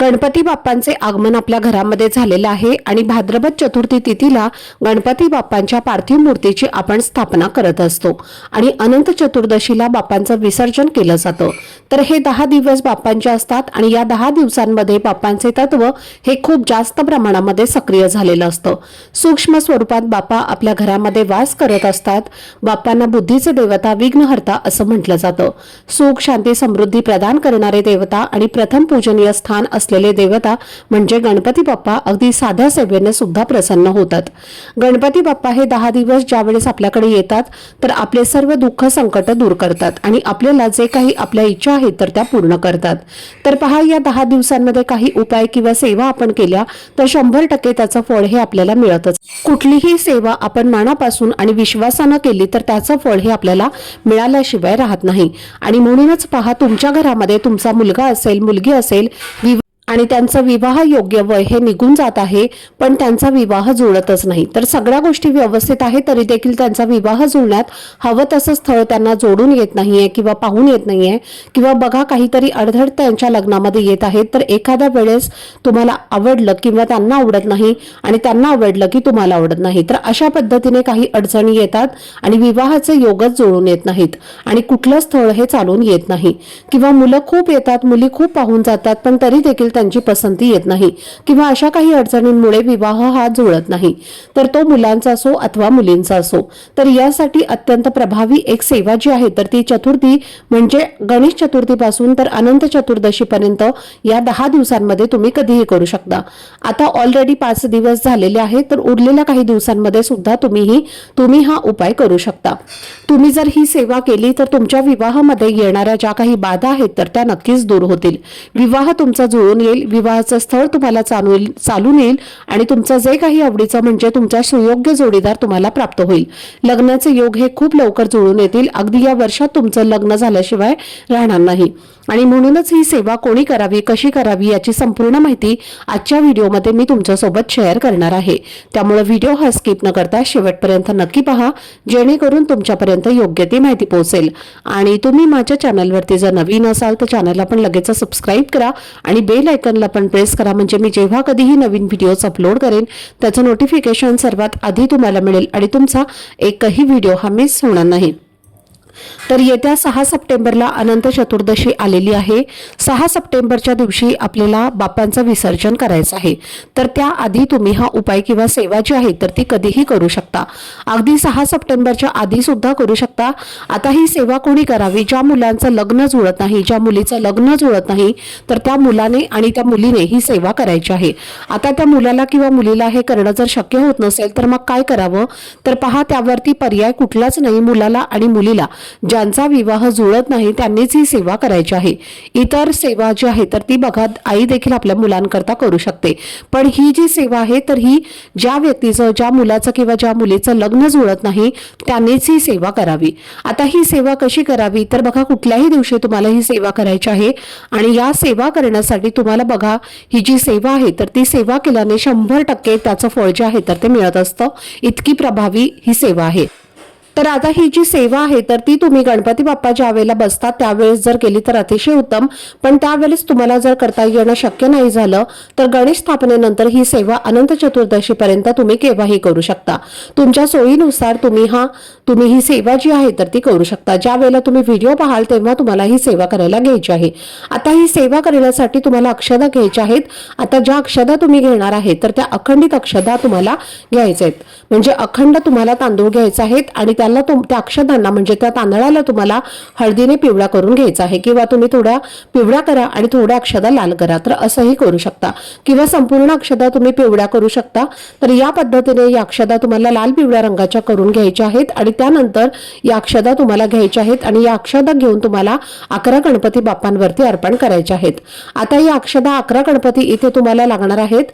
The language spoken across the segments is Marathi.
गणपती बाप्पांचे आगमन आपल्या घरामध्ये झालेलं आहे आणि भाद्रपद चतुर्थी तिथीला गणपती बाप्पांच्या पार्थिव मूर्तीची आपण स्थापना करत असतो. आणि अनंत चतुर्दशीला बाप्पांचं विसर्जन केलं जातं. तर हे दहा दिवस बाप्पांचे असतात आणि या दहा दिवसांमध्ये बाप्पांचे तत्व हे खूप जास्त प्रमाणामध्ये सक्रिय झालेलं असतं. सूक्ष्म स्वरूपात बाप्पा आपल्या घरामध्ये वास करत असतात. बाप्पांना बुद्धीचे देवता विघ्नहर्ता असं म्हटलं जातं. सुख शांती समृद्धी प्रदान करणारे देवता आणि प्रथम पूजनीय स्थान असलेले देवता म्हणजे गणपती बाप्पा अगदी साध्या सेवेने सुद्धा प्रसन्न होतात. गणपती बाप्पा हे दहा दिवस ज्यावेळेस आपल्याकडे येतात तर आपले सर्व दुःख संकट दूर करतात आणि आपल्याला जे काही आपल्या इच्छा आहेत तर त्या पूर्ण करतात. तर पहा या दहा दिवसांमध्ये काही उपाय किंवा सेवा आपण केल्या तर शंभर टक्के त्याचं फळ हे आपल्याला मिळतच. कुठलीही सेवा आपण मनापासून आणि विश्वासानं केली तर त्याचं फळ हे आपल्याला मिळाल्याशिवाय राहत नाही. आणि म्हणूनच पहा तुमच्या घरामध्ये तुमचा मुलगा असेल मुलगी असेल आणि त्यांचं विवाह योग्य वय हे निघून जात आहे पण त्यांचा विवाह जुळतच नाही. तर सगळ्या गोष्टी व्यवस्थित आहे तरी देखील त्यांचा विवाह जुळण्यात हवं तसं स्थळ त्यांना जोडून येत नाहीये किंवा पाहून येत नाहीये. किंवा बघा काहीतरी अडधड त्यांच्या लग्नामध्ये येत आहेत तर एखाद्या वेळेस तुम्हाला आवडलं किंवा त्यांना आवडत नाही आणि त्यांना आवडलं की तुम्हाला आवडत नाही तर अशा पद्धतीने काही अडचणी येतात आणि विवाहाचे योगच जुळून येत नाहीत आणि कुठलं स्थळ हे चालून येत नाही. किंवा मुलं खूप येतात मुली खूप पाहून जातात पण तरी देखील त्यांची पसंती येत नाही किंवा अशा काही अडचणींमुळे विवाह हा जुळत नाही. तर तो मुलांचा असो अथवा मुलींचा असो तर यासाठी अत्यंत प्रभावी एक सेवा जी आहे तर ती चतुर्थी म्हणजे गणेश चतुर्थीपासून तर अनंत चतुर्दशीपर्यंत या दहा दिवसांमध्ये तुम्ही कधीही करू शकता. आता ऑलरेडी पाच दिवस झालेले आहेत तर उरलेल्या काही दिवसांमध्ये सुद्धा तुम्हीही तुम्ही हा उपाय करू शकता. तुम्ही जर ही सेवा केली तर तुमच्या विवाहामध्ये येणाऱ्या ज्या काही बाधा आहेत तर त्या नक्कीच दूर होतील. विवाह तुमचा जुळून येईल विवाहाचं स्थळ तुम्हाला चालू चालून येईल आणि तुमचं जे काही आवडीचं म्हणजे तुमच्या सुयोग्य जोडीदार तुम्हाला प्राप्त होईल. लग्नाचे योग हे खूप लवकर जुळून येतील. अगदी या वर्षात तुमचं लग्न झाल्याशिवाय राहणार नाही. आणि म्हणूनच ही सेवा कोणी करावी कशी करावी याची संपूर्ण माहिती आजच्या व्हिडिओमध्ये मी तुमच्यासोबत शेअर करणार आहे. त्यामुळे व्हिडिओ हा स्किप न करता शेवटपर्यंत नक्की पहा जेणेकरून तुमच्यापर्यंत योग्य ती माहिती पोहोचेल. आणि तुम्ही माझ्या चॅनलवरती जर नवीन असाल तर चॅनलला पण लगेच सबस्क्राईब करा आणि बेल आयकनला पण प्रेस करा. म्हणजे मी जेव्हा कधीही नवीन व्हिडिओज अपलोड करेन त्याचं नोटिफिकेशन सर्वात आधी तुम्हाला मिळेल आणि तुमचा एकही व्हिडिओ हा मिस होणार नाही. तर येत्या सहा सप्टेंबरला अनंत चतुर्दशी आलेली आहे. सहा सप्टेंबरच्या दिवशी आपल्याला बाप्पांचं विसर्जन करायचं आहे. तर त्याआधी तुम्ही हा उपाय किंवा सेवा जी आहे तर ती कधीही करू शकता. अगदी सहा सप्टेंबरच्या आधी सुद्धा करू शकता. आता ही सेवा कोणी करावी? ज्या मुलांचं लग्न जुळत नाही ज्या मुलीचं लग्न जुळत नाही तर त्या मुलाने आणि त्या मुलीने ही सेवा करायची आहे. आता त्या मुलाला किंवा मुलीला हे करणं जर शक्य होत नसेल तर मग काय करावं? तर पहा त्यावरती पर्याय कुठलाच नाही मुलाला आणि मुलीला. ज्यांचा विवाह जुळत नाही त्यांनीच ही सेवा करायची आहे. इतर सेवा जी आहे तर ती बघा आई देखील आपल्या मुलांकरता करू शकते. पण ही जी सेवा आहे तर ही ज्या व्यक्तीचं ज्या मुलाचं किंवा ज्या मुलीचं लग्न जुळत नाही त्यांनीच ही सेवा करावी. आता ही सेवा कशी करावी? तर बघा कुठल्याही दिवशी तुम्हाला ही सेवा करायची आहे आणि या सेवा करण्यासाठी तुम्हाला बघा ही जी सेवा आहे तर ती सेवा केल्याने शंभर टक्के त्याचं फळ जे आहे तर ते मिळत असतं. इतकी प्रभावी ही सेवा आहे. तर आता ही जी सेवा आहे तर ती तुम्ही गणपती बाप्पा ज्या वेळेला बसतात त्यावेळेस जर केली तर अतिशय उत्तम. पण त्यावेळेस तुम्हाला जर करता येणं शक्य नाही झालं तर गणेश स्थापनेनंतर ही सेवा अनंत चतुर्दशीपर्यंत तुम्ही केव्हाही करू शकता. तुमच्या सोयीनुसार तुम्ही हा तुम्ही ही सेवा जी आहे तर ती करू शकता. ज्या वेळेला तुम्ही व्हिडिओ पाहाल तेव्हा तुम्हाला ही सेवा करायला घ्यायची आहे. आता ही सेवा करण्यासाठी तुम्हाला अक्षदा घ्यायच्या आहेत. आता ज्या अक्षदा तुम्ही घेणार आहे तर त्या अखंडित अक्षदा तुम्हाला घ्यायच्या आहेत. म्हणजे अखंड तुम्हाला तांदूळ घ्यायचे आहेत आणि त्याला तुम त्या अक्षदांना म्हणजे त्या तांदळाला तुम्हाला हळदीने पिवळा करून घ्यायचा आहे. किंवा तुम्ही थोड्या पिवळ्या करा आणि थोड्या अक्षदा लाल करा तर असंही करू शकता. किंवा संपूर्ण अक्षदा तुम्ही पिवळ्या करू शकता. तर या पद्धतीने या अक्षदा तुम्हाला लाल पिवळ्या रंगाच्या करून घ्यायच्या आहेत आणि त्यानंतर या अक्षदा तुम्हाला घ्यायच्या आहेत आणि या अक्षदा घेऊन तुम्हाला अकरा गणपती बाप्पांवरती अर्पण करायच्या आहेत. आता या अक्षदा अकरा गणपती इथे तुम्हाला लागणार आहेत.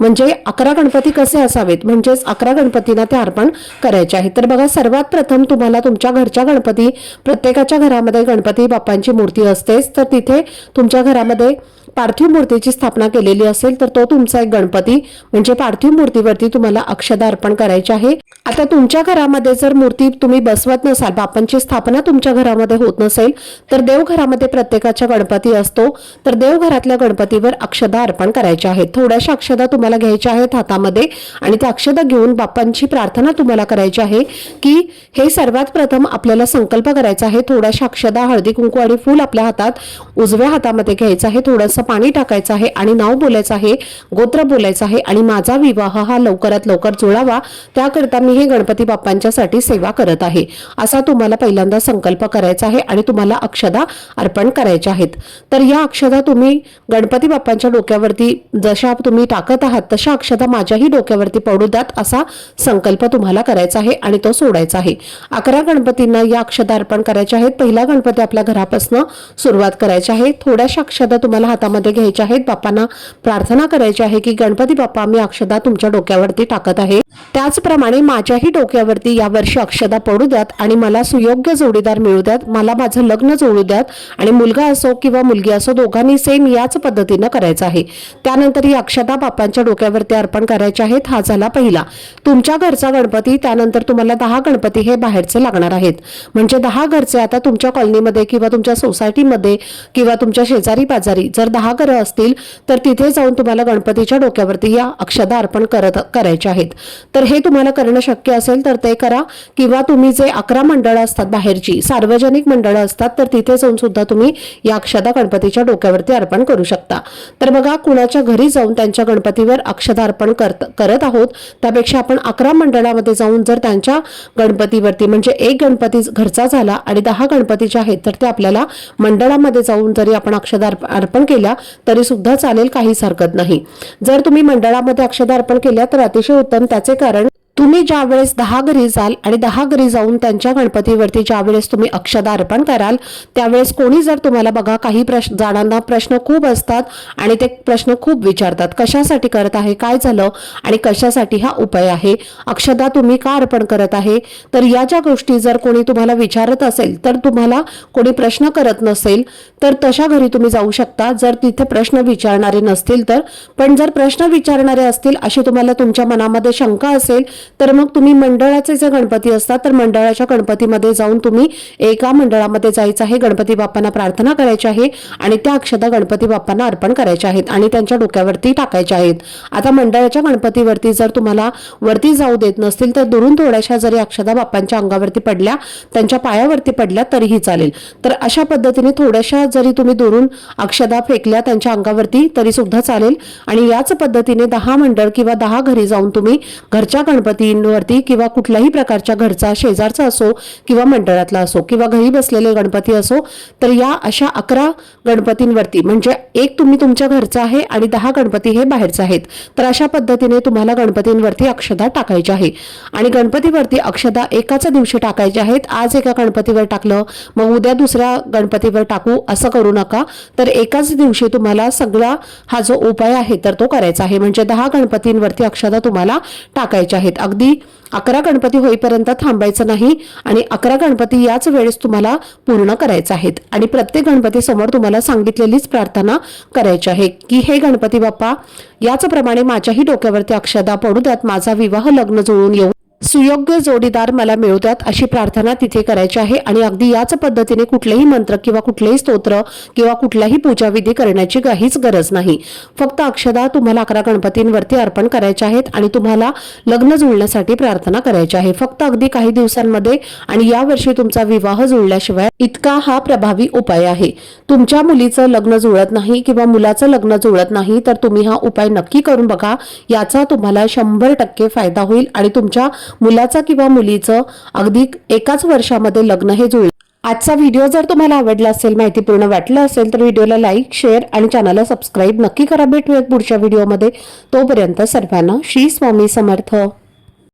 म्हणजे अकरा गणपती कसे असावेत? म्हणजेच अकरा गणपतींना ते अर्पण करायचे आहे तर बघा सर्वात प्रथम तुम्हाला तुमच्या घरच्या गणपती प्रत्येकाच्या घरामध्ये गणपती बाप्पांची मूर्ती असतेच. तर तिथे तुमच्या घरामध्ये पार्थिव मूर्तीची स्थापना केलेली असेल तर तो तुमचा एक गणपती म्हणजे पार्थिव मूर्तीवरती तुम्हाला अक्षदा अर्पण करायचे आहे. आता तुमच्या घरामध्ये जर मूर्ती तुम्ही बसवत नसाल बाप्पांची स्थापना तुमच्या घरामध्ये होत नसेल तर देवघरामध्ये प्रत्येकाच्या गणपती असतो. तर देवघरातल्या गणपतीवर अक्षदा अर्पण करायच्या आहेत. थोड्याशा अक्षदा तुम्हाला घ्यायच्या आहेत हातामध्ये आणि त्या अक्षदा घेऊन बाप्पांची प्रार्थना तुम्हाला करायची आहे की हे सर्वात प्रथम आपल्याला संकल्प करायचा आहे. थोड्याशा अक्षदा हळदी कुंकू आणि फूल आपल्या हातात उजव्या हातामध्ये घ्यायचं आहे. थोडंसं पाणी टाकायचं आहे आणि नाव बोलायचं आहे गोत्र बोलायचं आहे आणि माझा विवाह हा लवकरात लवकर जुळावा त्याकरता मी हे गणपती बाप्पांच्यासाठी सेवा करत आहे. असा तुम्हाला पहिल्यांदा संकल्प करायचा आहे आणि तुम्हाला अक्षदा अर्पण करायच्या आहेत. तर या अक्षदा तुम्ही गणपती बाप्पांच्या डोक्यावरती जशा तुम्ही टाकत आहात तशा अक्षदा माझ्याही डोक्यावरती पडू द्यात असा संकल्प तुम्हाला करायचा आहे आणि तो सोडायचा आहे. अकरा गणपतींना या अक्षदा अर्पण करायच्या आहेत. पहिला गणपती आपल्या घरापासून सुरुवात करायची आहे. थोड्याशा अक्षदा तुम्हाला हातात हातामध्ये घ्यायच्या आहेत. बाप्पांना प्रार्थना करायची आहे की गणपती बाप्पा मी अक्षदा तुमच्या डोक्यावरती टाकत आहे. त्याचप्रमाणे माझ्याही डोक्यावरती यावर्षी अक्षदा पडू द्यात आणि मला सुयोग्य जोडीदार मिळू द्यात. मला माझं लग्न जोडू द्यात आणि मुलगा असो किंवा मुलगी असो दोघांनी सेम याच पद्धतीनं करायचं आहे. त्यानंतर ही अक्षदा बाप्पांच्या डोक्यावरती अर्पण करायचे आहेत. हा झाला पहिला. तुमच्या घरचा गणपती त्यानंतर तुम्हाला दहा गणपती हे बाहेरचे लागणार आहेत. म्हणजे दहा घरचे आता तुमच्या कॉलनीमध्ये किंवा तुमच्या सोसायटीमध्ये किंवा तुमच्या शेजारी पाजारी जर दहा घरं असतील तर तिथे जाऊन तुम्हाला गणपतीच्या डोक्यावरती या अक्षदा अर्पण करत करायचे आहेत. तर हे तुम्हाला करणं शक्य असेल तर ते करा. किंवा तुम्ही जे अकरा मंडळं असतात बाहेरची सार्वजनिक मंडळं असतात तर तिथे जाऊन सुद्धा तुम्ही या अक्षदा गणपतीच्या डोक्यावरती अर्पण करू शकता. तर बघा कुणाच्या घरी जाऊन त्यांच्या गणपतीवर अक्षदा अर्पण करत करत आहोत त्यापेक्षा आपण अकरा मंडळामध्ये जाऊन जर त्यांच्या गणपतीवरती म्हणजे एक गणपती घरचा झाला आणि दहा गणपती जे आहेत तर ते आपल्याला मंडळामध्ये जाऊन जरी आपण अक्षदा अर्पण केलं केला तरी सुद्धा चालेल काहीच हरकत नाही. जर तुम्ही मंडळामध्ये अक्षदा अर्पण केल्या तर अतिशय उत्तम. त्याचे कारण तुम्ही ज्या वेळेस दहा घरी जाल आणि दहा घरी जाऊन त्यांच्या गणपतीवरती ज्या वेळेस तुम्ही अक्षदा अर्पण कराल त्यावेळेस कोणी जर तुम्हाला बघा काही प्रश्न जणांना प्रश्न खूप असतात आणि ते प्रश्न खूप विचारतात कशासाठी करत आहे काय झालं आणि कशासाठी हा उपाय आहे? अक्षदा तुम्ही का अर्पण करत आहे? तर या ज्या गोष्टी जर कोणी तुम्हाला विचारत असेल तर तुम्हाला कोणी प्रश्न करत नसेल तर तशा घरी तुम्ही जाऊ शकता. जर तिथे प्रश्न विचारणारे नसतील तर पण जर प्रश्न विचारणारे असतील अशी तुम्हाला तुमच्या मनामध्ये शंका असेल तर मग तुम्ही मंडळाचे जे गणपती असतात तर मंडळाच्या गणपतीमध्ये जाऊन तुम्ही एका मंडळामध्ये जायचं आहे. गणपती बाप्पांना प्रार्थना करायची आहे आणि त्या अक्षता गणपती बाप्पांना अर्पण करायच्या आहेत आणि त्यांच्या डोक्यावरती टाकायच्या आहेत. आता मंडळाच्या गणपतीवरती जर तुम्हाला वरती जाऊ देत नसतील तर दुरून थोड्याशा जरी अक्षदा बाप्पांच्या अंगावरती पडल्या त्यांच्या पायावरती पडल्या तरीही चालेल. तर अशा पद्धतीने थोड्याशा जरी तुम्ही दुरून अक्षदा फेकल्या त्यांच्या अंगावरती तरी सुद्धा चालेल. आणि याच पद्धतीने दहा मंडळ किंवा दहा घरी जाऊन तुम्ही घरच्या गणपती गणपतींवरती किंवा कुठल्याही प्रकारच्या घरचा शेजारचा असो किंवा मंडळातला असो किंवा घरी बसलेले गणपती असो तर या अशा अकरा गणपतींवरती म्हणजे एक तुम्ही तुमच्या घरचा आहे आणि दहा गणपती हे बाहेरचे आहेत तर अशा पद्धतीने तुम्हाला गणपतींवरती अक्षदा टाकायची आहे. आणि गणपतीवरती अक्षदा एकाच दिवशी टाकायच्या आहेत. आज एका गणपतीवर टाकलं मग उद्या दुसऱ्या गणपतीवर टाकू असं करू नका. तर एकाच दिवशी तुम्हाला सगळा हा जो उपाय आहे तर तो करायचा आहे. म्हणजे दहा गणपतींवरती अक्षदा तुम्हाला टाकायच्या आहेत. अगदी अकरा गणपती होईपर्यंत थांबायचं नाही आणि अकरा गणपती याच वेळेस तुम्हाला पूर्ण करायचं आहेत. आणि प्रत्येक गणपती समोर तुम्हाला सांगितलेलीच प्रार्थना करायची आहे की हे गणपती बाप्पा याचप्रमाणे माझ्याही डोक्यावरती अक्षदा पडू द्यात माझा विवाह लग्न जुळून येऊ सुयोग्य जोडीदार मला मिळू द्यात अशी प्रार्थना तिथे करायची आहे. आणि अगदी याच पद्धतीने कुठलेही मंत्र किंवा कुठलेही स्तोत्र किंवा कुठल्याही पूजाविधी करण्याची काहीच गरज नाही. फक्त अक्षदा तुम्हाला अकरा गणपतींवरती अर्पण करायचे आहेत आणि तुम्हाला लग्न जुळण्यासाठी प्रार्थना करायची आहे. फक्त अगदी काही दिवसांमध्ये आणि यावर्षी तुमचा विवाह जुळल्याशिवाय इतका हा प्रभावी उपाय आहे. तुमच्या मुलीचं लग्न जुळत नाही किंवा मुलाचं लग्न जुळत नाही तर तुम्ही हा उपाय नक्की करून बघा. याचा तुम्हाला शंभर टक्के फायदा होईल आणि तुमच्या मुलाचा किंवा मुलीचं अगदी एकाच वर्षामध्ये लग्न हे जुळेल. आजचा व्हिडिओ जर तुम्हाला आवडला असेल माहितीपूर्ण वाटलं असेल तर व्हिडिओला लाईक शेअर आणि चॅनलला सबस्क्राईब नक्की करा. भेटूयात पुढच्या व्हिडिओमध्ये. तोपर्यंत सर्वांना श्री स्वामी समर्थ.